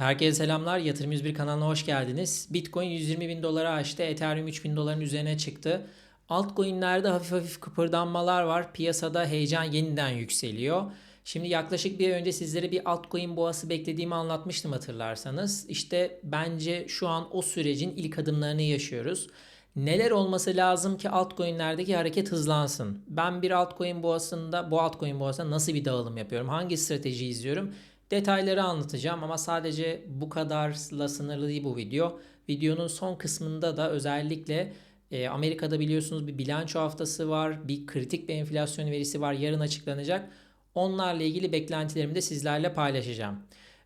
Herkese selamlar. Yatırım 101 kanalına hoş geldiniz. Bitcoin 120 bin dolara aştı. Ethereum 3 bin doların üzerine çıktı. Altcoin'lerde hafif hafif kıpırdanmalar var. Piyasada heyecan yeniden yükseliyor. Şimdi yaklaşık bir önce sizlere bir altcoin boğası beklediğimi anlatmıştım hatırlarsanız. İşte bence şu an o sürecin ilk adımlarını yaşıyoruz. Neler olması lazım ki altcoin'lerdeki hareket hızlansın? Ben bir altcoin boğasında, bu altcoin boğasında nasıl bir dağılım yapıyorum? Hangi strateji izliyorum? Detayları anlatacağım ama sadece bu kadarla sınırlı değil bu video. Videonun son kısmında da özellikle e, Amerika'da biliyorsunuz bir bilanço haftası var. Bir kritik bir enflasyon verisi var. Yarın açıklanacak. Onlarla ilgili beklentilerimi de sizlerle paylaşacağım.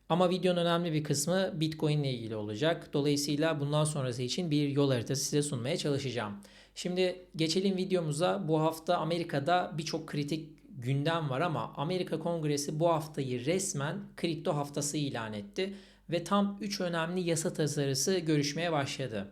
Ama videonun önemli bir kısmı Bitcoin ile ilgili olacak. Dolayısıyla bundan sonrası için bir yol haritası size sunmaya çalışacağım. Şimdi geçelim videomuza. Bu hafta Amerika'da birçok kritik gündem var ama Amerika Kongresi bu haftayı resmen kripto haftası ilan etti ve tam 3 önemli yasa tasarısı görüşmeye başladı.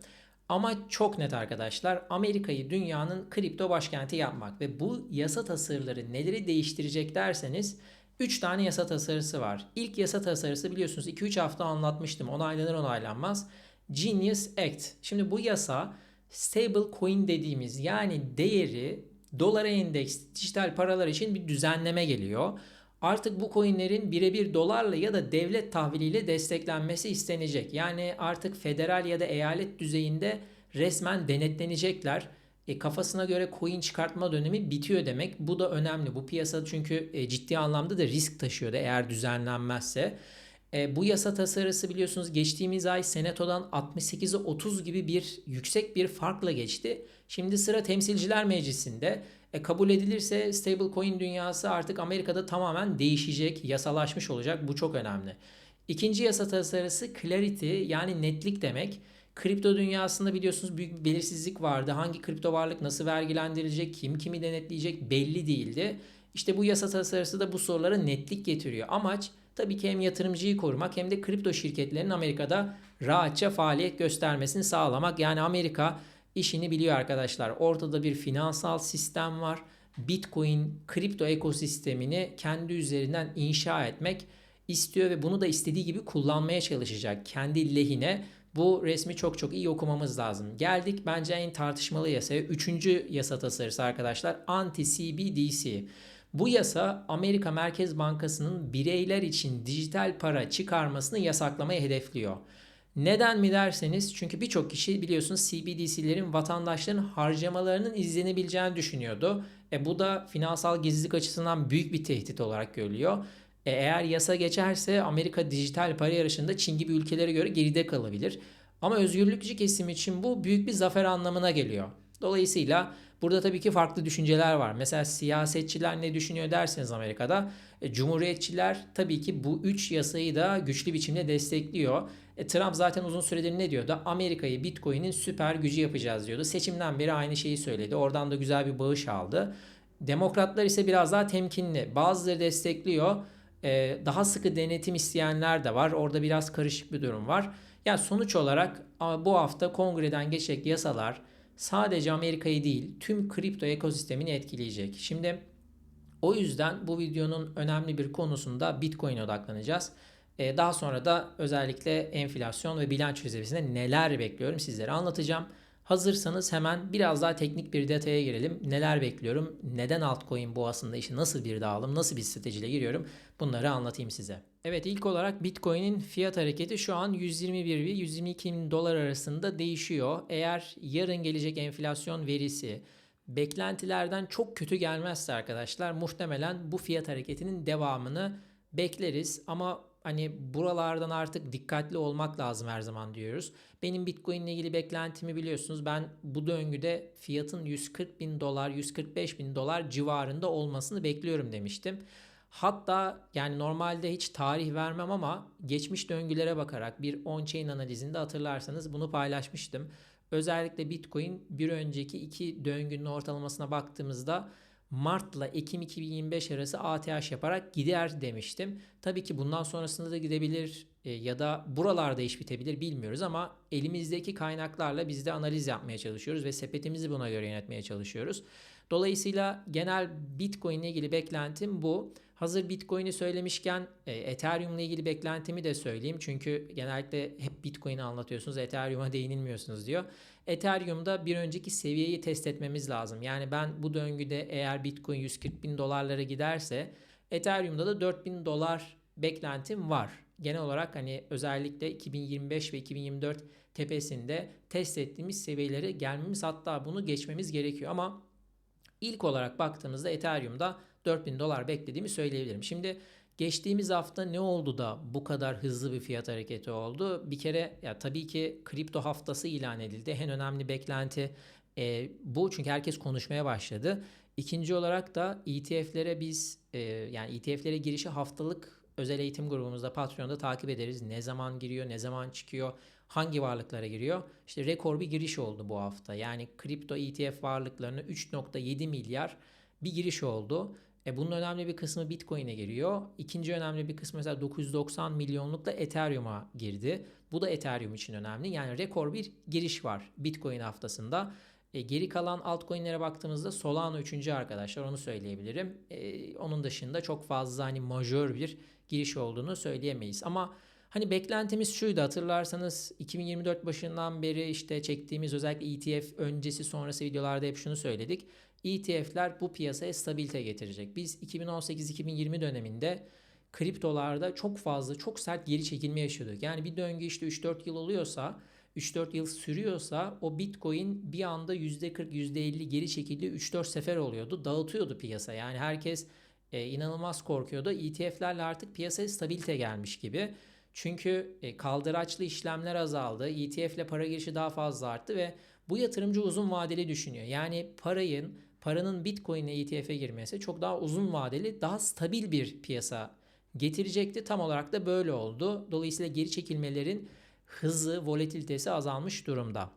Ama çok net arkadaşlar Amerika'yı dünyanın kripto başkenti yapmak ve bu yasa tasarıları neleri değiştirecek derseniz 3 tane yasa tasarısı var. İlk yasa tasarısı biliyorsunuz 2-3 hafta anlatmıştım onaylanır onaylanmaz. Genius Act. Şimdi bu yasa stable coin dediğimiz yani değeri dolara endeks dijital paralar için bir düzenleme geliyor. Artık bu coinlerin birebir dolarla ya da devlet tahviliyle desteklenmesi istenecek. Yani artık federal ya da eyalet düzeyinde resmen denetlenecekler. E, kafasına göre coin çıkartma dönemi bitiyor demek. Bu da önemli. Bu piyasa çünkü e, ciddi anlamda da risk taşıyordu eğer düzenlenmezse. E, bu yasa tasarısı biliyorsunuz geçtiğimiz ay Senato'dan 68'e 30 gibi bir yüksek bir farkla geçti. Şimdi sıra Temsilciler Meclisi'nde. E, kabul edilirse stablecoin dünyası artık Amerika'da tamamen değişecek, yasalaşmış olacak. Bu çok önemli. İkinci yasa tasarısı clarity yani netlik demek. Kripto dünyasında biliyorsunuz büyük bir belirsizlik vardı. Hangi kripto varlık nasıl vergilendirilecek, kim kimi denetleyecek belli değildi. İşte bu yasa tasarısı da bu sorulara netlik getiriyor. Amaç tabii ki hem yatırımcıyı korumak hem de kripto şirketlerin Amerika'da rahatça faaliyet göstermesini sağlamak. Yani Amerika işini biliyor arkadaşlar. Ortada bir finansal sistem var. Bitcoin kripto ekosistemini kendi üzerinden inşa etmek istiyor ve bunu da istediği gibi kullanmaya çalışacak kendi lehine. Bu resmi çok çok iyi okumamız lazım. Geldik bence en tartışmalı yasaya. Üçüncü yasa tasarısı arkadaşlar. Anti-CBDC. Bu yasa Amerika Merkez Bankası'nın bireyler için dijital para çıkarmasını yasaklamayı hedefliyor. Neden mi derseniz çünkü birçok kişi biliyorsunuz CBDC'lerin vatandaşların harcamalarının izlenebileceğini düşünüyordu. E bu da finansal gizlilik açısından büyük bir tehdit olarak görülüyor. E eğer yasa geçerse Amerika dijital para yarışında Çin gibi ülkelere göre geride kalabilir. Ama özgürlükçü kesim için bu büyük bir zafer anlamına geliyor. Dolayısıyla burada tabii ki farklı düşünceler var. Mesela siyasetçiler ne düşünüyor derseniz Amerika'da e, Cumhuriyetçiler tabii ki bu üç yasayı da güçlü biçimde destekliyor. E, Trump zaten uzun süredir ne diyordu? Amerika'yı Bitcoin'in süper gücü yapacağız diyordu. Seçimden beri aynı şeyi söyledi. Oradan da güzel bir bağış aldı. Demokratlar ise biraz daha temkinli. Bazıları destekliyor. E, daha sıkı denetim isteyenler de var. Orada biraz karışık bir durum var. Yani sonuç olarak bu hafta kongreden geçecek yasalar sadece Amerika'yı değil tüm kripto ekosistemini etkileyecek. Şimdi o yüzden bu videonun önemli bir konusunda Bitcoin'e odaklanacağız. Ee, daha sonra da özellikle enflasyon ve bilanço çizelgesinde neler bekliyorum sizlere anlatacağım. Hazırsanız hemen biraz daha teknik bir detaya girelim. Neler bekliyorum? Neden altcoin boğasında işi nasıl bir dağılım, nasıl bir stratejiyle giriyorum? Bunları anlatayım size. Evet ilk olarak Bitcoin'in fiyat hareketi şu an 121 ve 122 bin dolar arasında değişiyor. Eğer yarın gelecek enflasyon verisi beklentilerden çok kötü gelmezse arkadaşlar muhtemelen bu fiyat hareketinin devamını bekleriz. Ama hani buralardan artık dikkatli olmak lazım her zaman diyoruz. Benim Bitcoin ile ilgili beklentimi biliyorsunuz. Ben bu döngüde fiyatın 140 bin dolar, 145 bin dolar civarında olmasını bekliyorum demiştim. Hatta yani normalde hiç tarih vermem ama geçmiş döngülere bakarak bir on-chain analizinde hatırlarsanız bunu paylaşmıştım. Özellikle Bitcoin bir önceki iki döngünün ortalamasına baktığımızda Mart'la Ekim 2025 arası ATH yaparak gider demiştim. Tabii ki bundan sonrasında da gidebilir e, ya da buralarda iş bitebilir bilmiyoruz ama elimizdeki kaynaklarla biz de analiz yapmaya çalışıyoruz ve sepetimizi buna göre yönetmeye çalışıyoruz. Dolayısıyla genel Bitcoin ile ilgili beklentim bu. Hazır Bitcoin'i söylemişken e, Ethereum'la ilgili beklentimi de söyleyeyim. Çünkü genellikle hep Bitcoin'i anlatıyorsunuz, Ethereum'a değinilmiyorsunuz diyor. Ethereum'da bir önceki seviyeyi test etmemiz lazım. Yani ben bu döngüde eğer Bitcoin 140 bin dolarlara giderse Ethereum'da da 4000 dolar beklentim var. Genel olarak hani özellikle 2025 ve 2024 tepesinde test ettiğimiz seviyelere gelmemiz hatta bunu geçmemiz gerekiyor ama ilk olarak baktığımızda Ethereum'da 4000 dolar beklediğimi söyleyebilirim. Şimdi geçtiğimiz hafta ne oldu da bu kadar hızlı bir fiyat hareketi oldu? Bir kere ya tabii ki kripto haftası ilan edildi. En önemli beklenti e, bu çünkü herkes konuşmaya başladı. İkinci olarak da ETF'lere biz e, yani ETF'lere girişi haftalık özel eğitim grubumuzda Patreon'da takip ederiz. Ne zaman giriyor, ne zaman çıkıyor, hangi varlıklara giriyor. İşte rekor bir giriş oldu bu hafta. Yani kripto ETF varlıklarına 3.7 milyar bir giriş oldu. E bunun önemli bir kısmı Bitcoin'e giriyor. İkinci önemli bir kısmı mesela 990 milyonlukla Ethereum'a girdi. Bu da Ethereum için önemli. Yani rekor bir giriş var Bitcoin haftasında. E, geri kalan altcoin'lere baktığımızda Solana 3. arkadaşlar onu söyleyebilirim. E, onun dışında çok fazla hani majör bir giriş olduğunu söyleyemeyiz. Ama hani beklentimiz şuydu hatırlarsanız 2024 başından beri işte çektiğimiz özellikle ETF öncesi sonrası videolarda hep şunu söyledik. ETF'ler bu piyasaya stabilite getirecek. Biz 2018-2020 döneminde kriptolarda çok fazla çok sert geri çekilme yaşıyorduk. Yani bir döngü işte 3-4 yıl oluyorsa 3-4 yıl sürüyorsa o Bitcoin bir anda %40 %50 geri çekildi 3-4 sefer oluyordu. Dağıtıyordu piyasa. Yani herkes e, inanılmaz korkuyordu. ETF'lerle artık piyasaya stabilite gelmiş gibi. Çünkü e, kaldıraçlı işlemler azaldı. ETF ile para girişi daha fazla arttı ve bu yatırımcı uzun vadeli düşünüyor. Yani parayın paranın Bitcoin ETF'e girmesi çok daha uzun vadeli, daha stabil bir piyasa getirecekti. Tam olarak da böyle oldu. Dolayısıyla geri çekilmelerin hızı, volatilitesi azalmış durumda.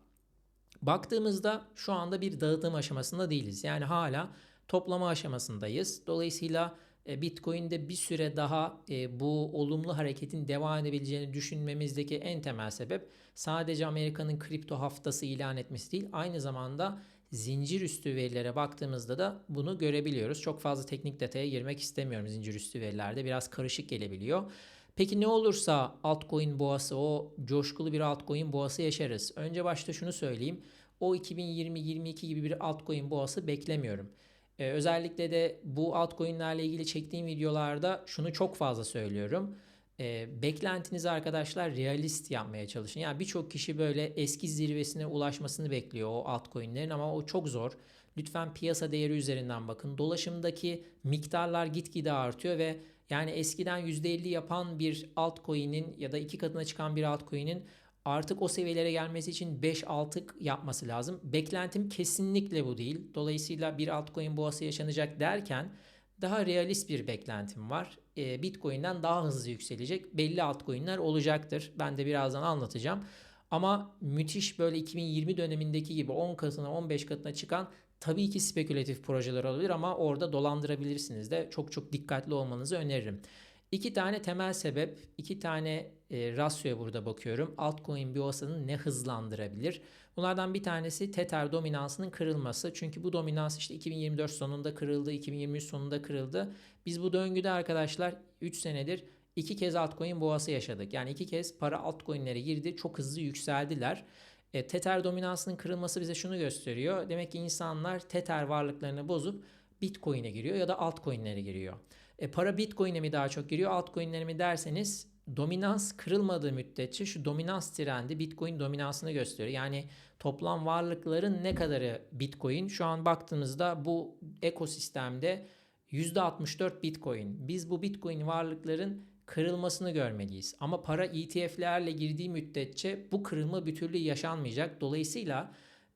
Baktığımızda şu anda bir dağıtım aşamasında değiliz. Yani hala toplama aşamasındayız. Dolayısıyla e, Bitcoin'de bir süre daha e, bu olumlu hareketin devam edebileceğini düşünmemizdeki en temel sebep sadece Amerika'nın kripto haftası ilan etmesi değil, aynı zamanda zincir üstü verilere baktığımızda da bunu görebiliyoruz. Çok fazla teknik detaya girmek istemiyorum zincir üstü verilerde. Biraz karışık gelebiliyor. Peki ne olursa altcoin boğası o coşkulu bir altcoin boğası yaşarız. Önce başta şunu söyleyeyim. O 2020-22 gibi bir altcoin boğası beklemiyorum. Ee, özellikle de bu altcoin'lerle ilgili çektiğim videolarda şunu çok fazla söylüyorum. Ee, beklentinizi arkadaşlar realist yapmaya çalışın. Yani birçok kişi böyle eski zirvesine ulaşmasını bekliyor o altcoin'lerin ama o çok zor. Lütfen piyasa değeri üzerinden bakın. Dolaşımdaki miktarlar gitgide artıyor ve yani eskiden %50 yapan bir altcoin'in ya da iki katına çıkan bir altcoin'in artık o seviyelere gelmesi için 5-6 yapması lazım. Beklentim kesinlikle bu değil. Dolayısıyla bir altcoin boğası yaşanacak derken daha realist bir beklentim var. Ee, Bitcoin'den daha hızlı yükselecek belli altcoin'ler olacaktır. Ben de birazdan anlatacağım. Ama müthiş böyle 2020 dönemindeki gibi 10 katına 15 katına çıkan tabii ki spekülatif projeler olabilir ama orada dolandırabilirsiniz de çok çok dikkatli olmanızı öneririm. İki tane temel sebep, iki tane e, rasyoya burada bakıyorum. Altcoin biyosanın ne hızlandırabilir? Bunlardan bir tanesi Tether dominansının kırılması. Çünkü bu dominans işte 2024 sonunda kırıldı, 2023 sonunda kırıldı. Biz bu döngüde arkadaşlar 3 senedir iki kez altcoin boğası yaşadık. Yani iki kez para altcoin'lere girdi, çok hızlı yükseldiler. E, tether dominansının kırılması bize şunu gösteriyor. Demek ki insanlar Tether varlıklarını bozup Bitcoin'e giriyor ya da altcoin'lere giriyor. E, para Bitcoin'e mi daha çok giriyor, altcoin'lere mi derseniz dominans kırılmadığı müddetçe şu dominans trendi Bitcoin dominansını gösteriyor. Yani toplam varlıkların ne kadarı Bitcoin? Şu an baktığımızda bu ekosistemde %64 Bitcoin. Biz bu Bitcoin varlıkların kırılmasını görmeliyiz. Ama para ETF'lerle girdiği müddetçe bu kırılma bir türlü yaşanmayacak. Dolayısıyla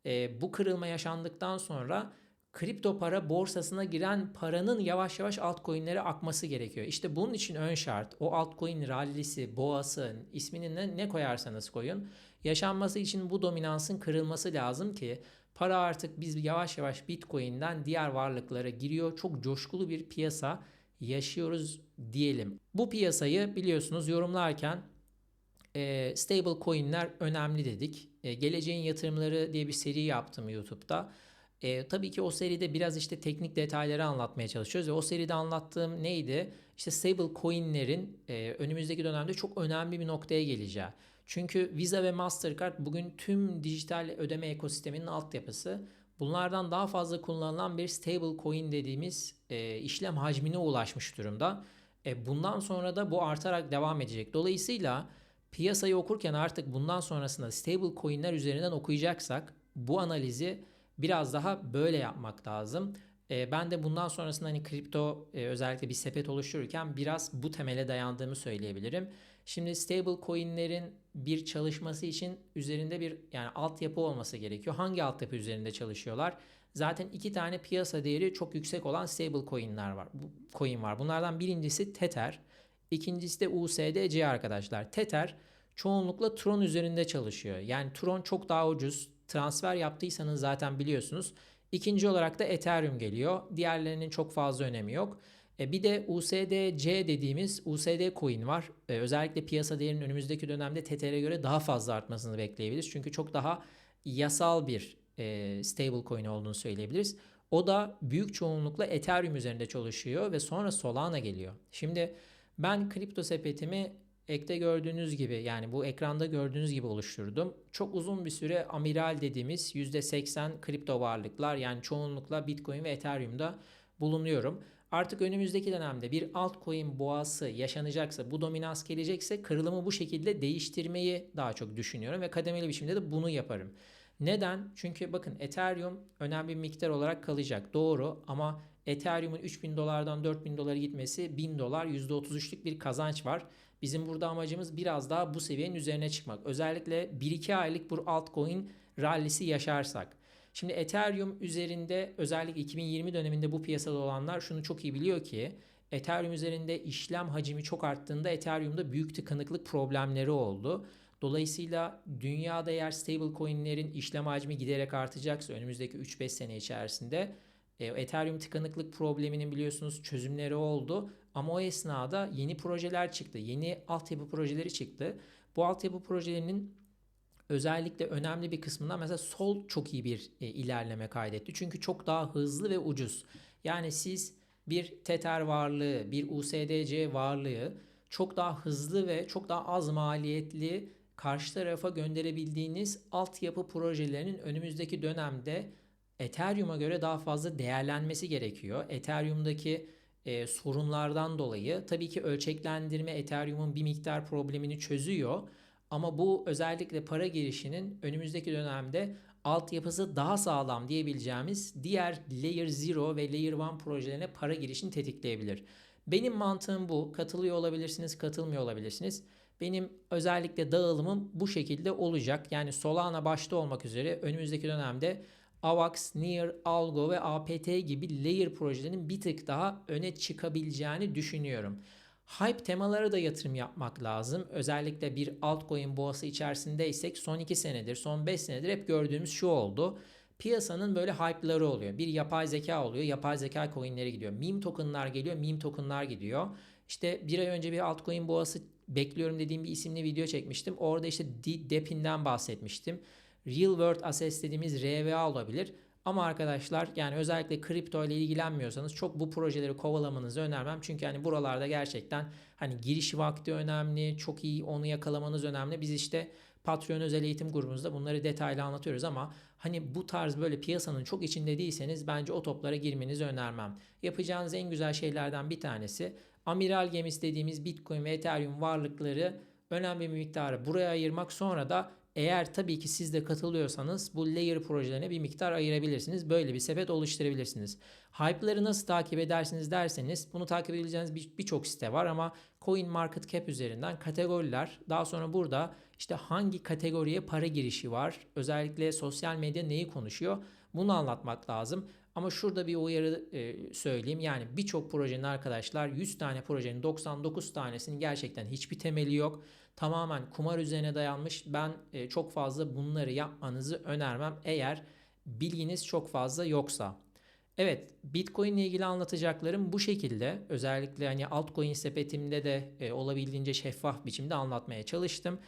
e, bu kırılma yaşandıktan sonra kripto para borsasına giren paranın yavaş yavaş altcoin'lere akması gerekiyor. İşte bunun için ön şart o altcoin rallisi, boğası, ismini ne, ne koyarsanız koyun. Yaşanması için bu dominansın kırılması lazım ki para artık biz yavaş yavaş Bitcoin'den diğer varlıklara giriyor. Çok coşkulu bir piyasa yaşıyoruz diyelim. Bu piyasayı biliyorsunuz yorumlarken e, stable coin'ler önemli dedik. E, geleceğin yatırımları diye bir seri yaptım YouTube'da. E, tabii ki o seride biraz işte teknik detayları anlatmaya çalışıyoruz ve o seride anlattığım neydi? İşte stable coinlerin e, önümüzdeki dönemde çok önemli bir noktaya geleceği. Çünkü Visa ve Mastercard bugün tüm dijital ödeme ekosisteminin altyapısı. Bunlardan daha fazla kullanılan bir stable coin dediğimiz e, işlem hacmine ulaşmış durumda. E, bundan sonra da bu artarak devam edecek. Dolayısıyla piyasayı okurken artık bundan sonrasında stable coinler üzerinden okuyacaksak bu analizi biraz daha böyle yapmak lazım. E, ben de bundan sonrasında hani kripto e, özellikle bir sepet oluştururken biraz bu temele dayandığımı söyleyebilirim. Şimdi stable coinlerin bir çalışması için üzerinde bir yani altyapı olması gerekiyor. Hangi altyapı üzerinde çalışıyorlar? Zaten iki tane piyasa değeri çok yüksek olan stable coinler var. Bu coin var. Bunlardan birincisi Tether, ikincisi de USDC arkadaşlar. Tether çoğunlukla Tron üzerinde çalışıyor. Yani Tron çok daha ucuz. Transfer yaptıysanız zaten biliyorsunuz. İkinci olarak da Ethereum geliyor. Diğerlerinin çok fazla önemi yok. E bir de USDC dediğimiz USD coin var. E özellikle piyasa değerinin önümüzdeki dönemde Tether'e göre daha fazla artmasını bekleyebiliriz. Çünkü çok daha yasal bir e, stable coin olduğunu söyleyebiliriz. O da büyük çoğunlukla Ethereum üzerinde çalışıyor ve sonra Solana geliyor. Şimdi ben kripto sepetimi ekte gördüğünüz gibi yani bu ekranda gördüğünüz gibi oluşturdum. Çok uzun bir süre amiral dediğimiz %80 kripto varlıklar yani çoğunlukla Bitcoin ve Ethereum'da bulunuyorum. Artık önümüzdeki dönemde bir altcoin boğası yaşanacaksa, bu dominans gelecekse kırılımı bu şekilde değiştirmeyi daha çok düşünüyorum ve kademeli biçimde de bunu yaparım. Neden? Çünkü bakın Ethereum önemli bir miktar olarak kalacak. Doğru ama Ethereum'un 3000 dolardan 4000 dolara gitmesi 1000 dolar %33'lük bir kazanç var. Bizim burada amacımız biraz daha bu seviyenin üzerine çıkmak. Özellikle 1-2 aylık bu altcoin rallisi yaşarsak. Şimdi Ethereum üzerinde özellikle 2020 döneminde bu piyasada olanlar şunu çok iyi biliyor ki Ethereum üzerinde işlem hacmi çok arttığında Ethereum'da büyük tıkanıklık problemleri oldu. Dolayısıyla dünyada eğer stable coinlerin işlem hacmi giderek artacaksa önümüzdeki 3-5 sene içerisinde e, Ethereum tıkanıklık probleminin biliyorsunuz çözümleri oldu. Ama o esnada yeni projeler çıktı. Yeni altyapı projeleri çıktı. Bu altyapı projelerinin özellikle önemli bir kısmında mesela Sol çok iyi bir e, ilerleme kaydetti. Çünkü çok daha hızlı ve ucuz. Yani siz bir Tether varlığı, bir USDC varlığı çok daha hızlı ve çok daha az maliyetli karşı tarafa gönderebildiğiniz altyapı projelerinin önümüzdeki dönemde Ethereum'a göre daha fazla değerlenmesi gerekiyor. Ethereum'daki e, sorunlardan dolayı tabii ki ölçeklendirme Ethereum'un bir miktar problemini çözüyor. Ama bu özellikle para girişinin önümüzdeki dönemde altyapısı daha sağlam diyebileceğimiz diğer Layer 0 ve Layer 1 projelerine para girişini tetikleyebilir. Benim mantığım bu. Katılıyor olabilirsiniz, katılmıyor olabilirsiniz. Benim özellikle dağılımım bu şekilde olacak. Yani Solana başta olmak üzere önümüzdeki dönemde AVAX, NEAR, Algo ve APT gibi layer projelerinin bir tık daha öne çıkabileceğini düşünüyorum. Hype temalara da yatırım yapmak lazım. Özellikle bir altcoin boğası içerisindeysek son 2 senedir, son 5 senedir hep gördüğümüz şu oldu. Piyasanın böyle hype'ları oluyor. Bir yapay zeka oluyor. Yapay zeka coinleri gidiyor. Meme tokenlar geliyor. Meme tokenlar gidiyor. İşte bir ay önce bir altcoin boğası bekliyorum dediğim bir isimli video çekmiştim. Orada işte DEP'inden bahsetmiştim. Real World Assets dediğimiz RWA olabilir. Ama arkadaşlar yani özellikle kripto ile ilgilenmiyorsanız çok bu projeleri kovalamanızı önermem. Çünkü hani buralarda gerçekten hani giriş vakti önemli, çok iyi onu yakalamanız önemli. Biz işte Patreon özel eğitim grubumuzda bunları detaylı anlatıyoruz ama hani bu tarz böyle piyasanın çok içinde değilseniz bence o toplara girmenizi önermem. Yapacağınız en güzel şeylerden bir tanesi amiral gemisi dediğimiz Bitcoin ve Ethereum varlıkları önemli bir miktarı buraya ayırmak sonra da eğer tabii ki siz de katılıyorsanız bu layer projelerine bir miktar ayırabilirsiniz. Böyle bir sepet oluşturabilirsiniz. Hype'ları nasıl takip edersiniz derseniz bunu takip edebileceğiniz birçok bir site var ama Coin Market Cap üzerinden kategoriler daha sonra burada işte hangi kategoriye para girişi var özellikle sosyal medya neyi konuşuyor bunu anlatmak lazım. Ama şurada bir uyarı e, söyleyeyim. Yani birçok projenin arkadaşlar 100 tane projenin 99 tanesinin gerçekten hiçbir temeli yok. Tamamen kumar üzerine dayanmış. Ben e, çok fazla bunları yapmanızı önermem eğer bilginiz çok fazla yoksa. Evet, Bitcoin ile ilgili anlatacaklarım bu şekilde. Özellikle hani altcoin sepetimde de e, olabildiğince şeffaf biçimde anlatmaya çalıştım.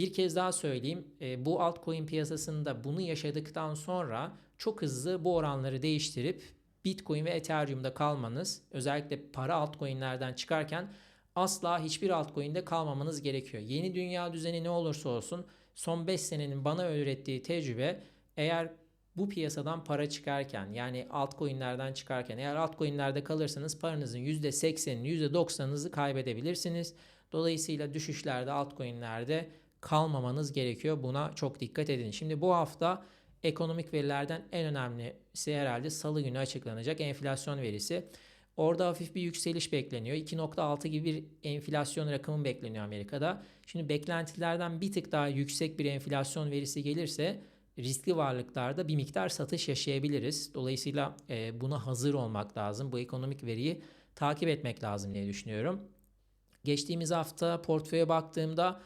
Bir kez daha söyleyeyim. e, bu altcoin piyasasında bunu yaşadıktan sonra çok hızlı bu oranları değiştirip Bitcoin ve Ethereum'da kalmanız, özellikle para altcoin'lerden çıkarken asla hiçbir altcoin'de kalmamanız gerekiyor. Yeni dünya düzeni ne olursa olsun son 5 senenin bana öğrettiği tecrübe eğer bu piyasadan para çıkarken yani altcoin'lerden çıkarken eğer altcoin'lerde kalırsanız paranızın %80'ini %90'ınızı kaybedebilirsiniz. Dolayısıyla düşüşlerde altcoin'lerde kalmamanız gerekiyor. Buna çok dikkat edin. Şimdi bu hafta ekonomik verilerden en önemlisi herhalde salı günü açıklanacak enflasyon verisi. Orada hafif bir yükseliş bekleniyor. 2.6 gibi bir enflasyon rakamı bekleniyor Amerika'da. Şimdi beklentilerden bir tık daha yüksek bir enflasyon verisi gelirse riskli varlıklarda bir miktar satış yaşayabiliriz. Dolayısıyla e, buna hazır olmak lazım. Bu ekonomik veriyi takip etmek lazım diye düşünüyorum. Geçtiğimiz hafta portföye baktığımda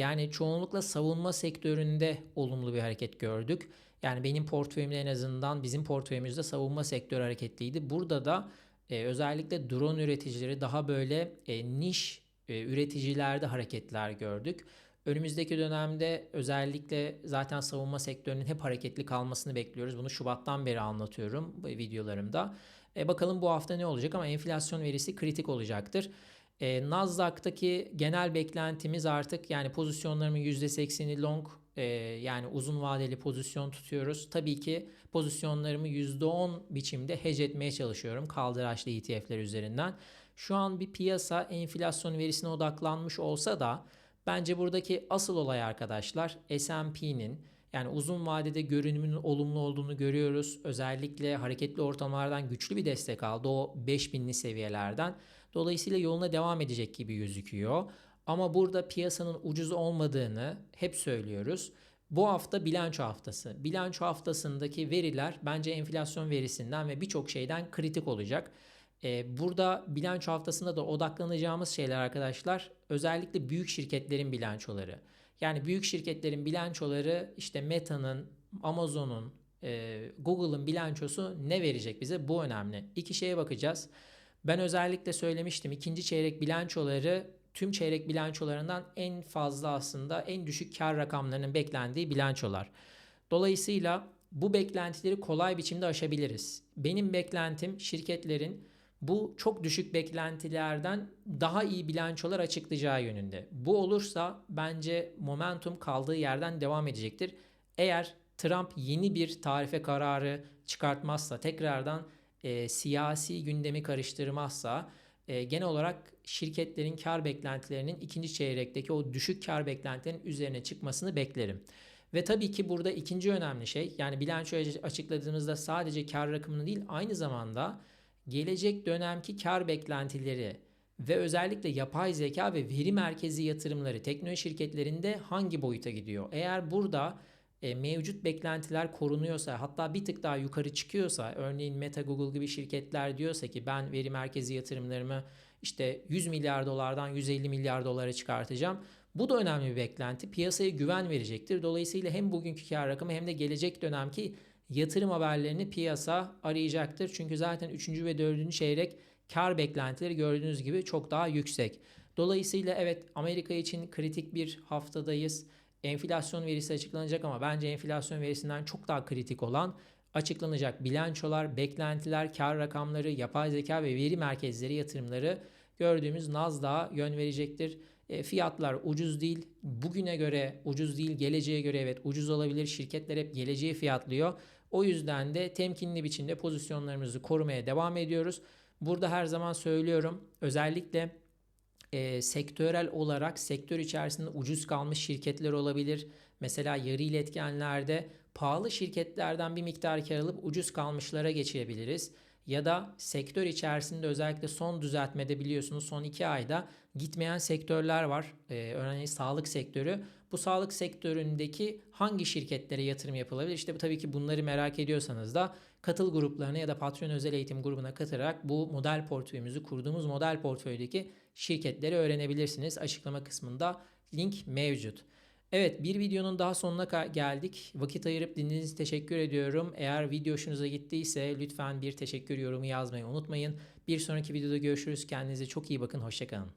yani çoğunlukla savunma sektöründe olumlu bir hareket gördük. Yani benim portföyümde en azından bizim portföyümüzde savunma sektörü hareketliydi. Burada da e, özellikle drone üreticileri daha böyle e, niş e, üreticilerde hareketler gördük. Önümüzdeki dönemde özellikle zaten savunma sektörünün hep hareketli kalmasını bekliyoruz. Bunu Şubat'tan beri anlatıyorum videolarımda. E, bakalım bu hafta ne olacak ama enflasyon verisi kritik olacaktır. E, Nasdaq'taki genel beklentimiz artık yani pozisyonlarımın %80'i long e, yani uzun vadeli pozisyon tutuyoruz. Tabii ki pozisyonlarımı %10 biçimde hedge etmeye çalışıyorum kaldıraçlı ETF'ler üzerinden. Şu an bir piyasa enflasyon verisine odaklanmış olsa da bence buradaki asıl olay arkadaşlar S&P'nin yani uzun vadede görünümünün olumlu olduğunu görüyoruz. Özellikle hareketli ortamlardan güçlü bir destek aldı o 5000'li seviyelerden. Dolayısıyla yoluna devam edecek gibi gözüküyor. Ama burada piyasanın ucuz olmadığını hep söylüyoruz. Bu hafta bilanço haftası. Bilanço haftasındaki veriler bence enflasyon verisinden ve birçok şeyden kritik olacak. Ee, burada bilanço haftasında da odaklanacağımız şeyler arkadaşlar özellikle büyük şirketlerin bilançoları. Yani büyük şirketlerin bilançoları işte Meta'nın, Amazon'un, e, Google'ın bilançosu ne verecek bize? Bu önemli. İki şeye bakacağız. Ben özellikle söylemiştim ikinci çeyrek bilançoları tüm çeyrek bilançolarından en fazla aslında en düşük kar rakamlarının beklendiği bilançolar. Dolayısıyla bu beklentileri kolay biçimde aşabiliriz. Benim beklentim şirketlerin bu çok düşük beklentilerden daha iyi bilançolar açıklayacağı yönünde. Bu olursa bence momentum kaldığı yerden devam edecektir. Eğer Trump yeni bir tarife kararı çıkartmazsa, tekrardan e, siyasi gündemi karıştırmazsa, e, genel olarak şirketlerin kar beklentilerinin ikinci çeyrekteki o düşük kar beklentilerinin üzerine çıkmasını beklerim. Ve tabii ki burada ikinci önemli şey yani bilanço açıkladığımızda sadece kar rakamını değil aynı zamanda gelecek dönemki kar beklentileri ve özellikle yapay zeka ve veri merkezi yatırımları teknoloji şirketlerinde hangi boyuta gidiyor? Eğer burada e, mevcut beklentiler korunuyorsa hatta bir tık daha yukarı çıkıyorsa örneğin Meta Google gibi şirketler diyorsa ki ben veri merkezi yatırımlarımı işte 100 milyar dolardan 150 milyar dolara çıkartacağım. Bu da önemli bir beklenti. Piyasaya güven verecektir. Dolayısıyla hem bugünkü kar rakamı hem de gelecek dönemki yatırım haberlerini piyasa arayacaktır. Çünkü zaten 3. ve 4. çeyrek kar beklentileri gördüğünüz gibi çok daha yüksek. Dolayısıyla evet Amerika için kritik bir haftadayız. Enflasyon verisi açıklanacak ama bence enflasyon verisinden çok daha kritik olan açıklanacak bilançolar, beklentiler, kar rakamları, yapay zeka ve veri merkezleri yatırımları gördüğümüz Nasdaq'a yön verecektir. E, fiyatlar ucuz değil. Bugüne göre ucuz değil, geleceğe göre evet ucuz olabilir. Şirketler hep geleceği fiyatlıyor. O yüzden de temkinli biçimde pozisyonlarımızı korumaya devam ediyoruz. Burada her zaman söylüyorum özellikle e, sektörel olarak sektör içerisinde ucuz kalmış şirketler olabilir. Mesela yarı iletkenlerde pahalı şirketlerden bir miktar kar alıp ucuz kalmışlara geçebiliriz. Ya da sektör içerisinde özellikle son düzeltmede biliyorsunuz son iki ayda gitmeyen sektörler var. Ee, örneğin sağlık sektörü. Bu sağlık sektöründeki hangi şirketlere yatırım yapılabilir? İşte tabii ki bunları merak ediyorsanız da katıl gruplarına ya da patron özel eğitim grubuna katılarak bu model portföyümüzü kurduğumuz model portföydeki şirketleri öğrenebilirsiniz. Açıklama kısmında link mevcut. Evet bir videonun daha sonuna geldik. Vakit ayırıp dinlediğiniz teşekkür ediyorum. Eğer video hoşunuza gittiyse lütfen bir teşekkür yorumu yazmayı unutmayın. Bir sonraki videoda görüşürüz. Kendinize çok iyi bakın. Hoşçakalın.